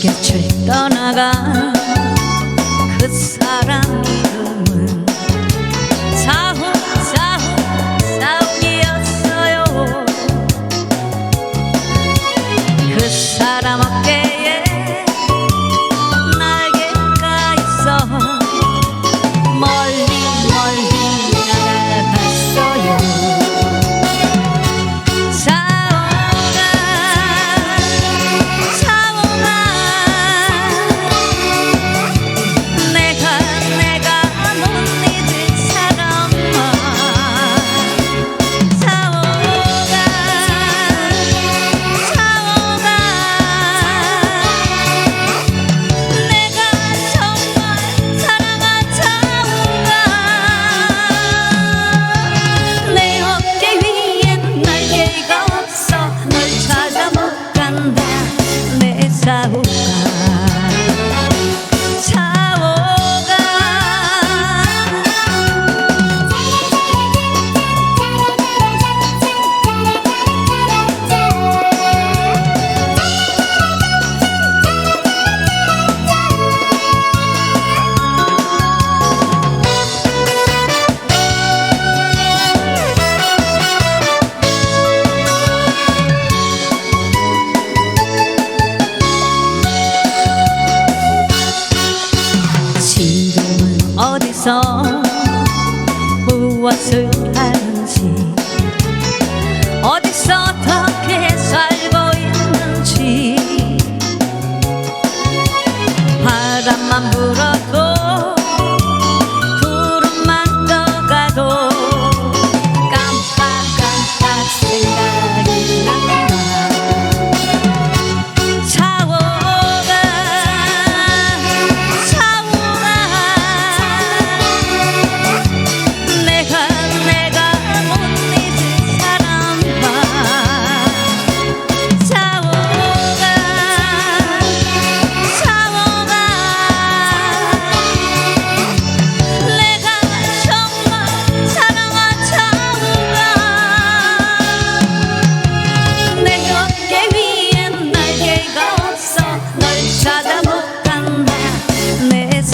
곁을 떠나가 그 사람 이름은 사훈 사훈 사훈이었어요. 그 사람 앞에 pasado havası